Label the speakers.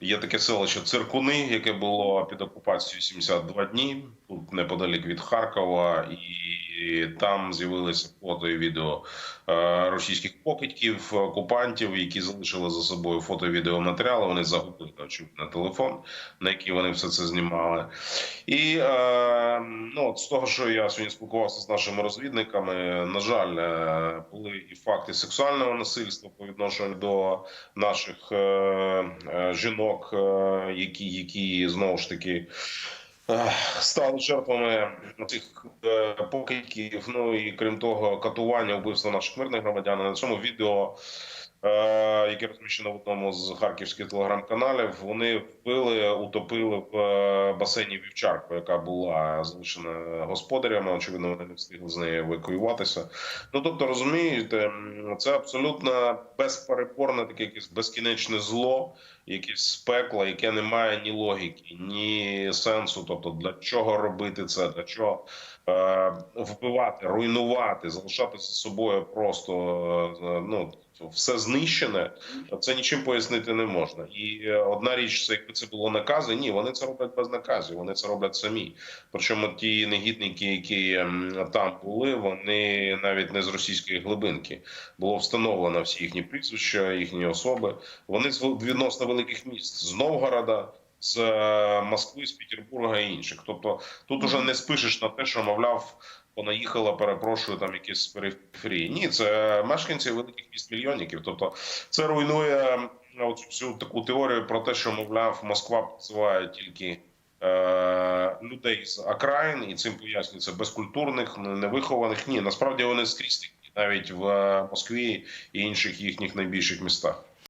Speaker 1: Є таке селище Циркуни, яке було під окупацією 72 дні, тут неподалік від Харкова, і там з'явилися фото і відео е, російських покидьків, окупантів, які залишили за собою фото і відеоматеріали. Вони загубили очевидно телефон, на який вони все це знімали. І е, ну, от з того, що я сьогодні спілкувався з нашими розвідниками, на жаль, е, були і факти сексуального насильства по відношенню до наших жінок, які, які знову ж таки. Стали жертвами цих е, покидьків. Ну і крім того, катування вбивства наших мирних громадян. На цьому відео, яке розміщено в одному з харківських телеграм-каналів, вони вбили, утопили в е, басейні вівчарку, яка була залишена господарями. Очевидно, вони не встигли з неї евакуюватися. Ну тобто, розумієте, це абсолютно безпереборне таке якесь безкінечне зло, якесь пекло, яке не має ні логіки, ні сенсу. Тобто, для чого робити це, для чого е, вбивати, руйнувати, залишати за собою просто е, ну. Все знищене, це нічим пояснити не можна. І е, одна річ, це якби це було накази. Ні, вони це роблять без наказів. Вони це роблять самі. Причому ті негідники, які там були, вони навіть не з російської глибинки. Було встановлено всі їхні прізвища, їхні особи. Вони з відносно великих міст з Новгорода. З е, Москви, з Петербурга і інших, тобто тут уже не спишеш на те, що мовляв, понаїхала, перепрошую, там якісь периферії. Ні, це мешканці великих міст мільйонників. Тобто це руйнує оцю всю таку теорію про те, що мовляв, Москва призиває тільки е, людей з окраїн, і цим пояснюється безкультурних, невихованих. Ні, насправді вони скрізь такі, навіть в е, Москві і інших їхніх найбільших містах.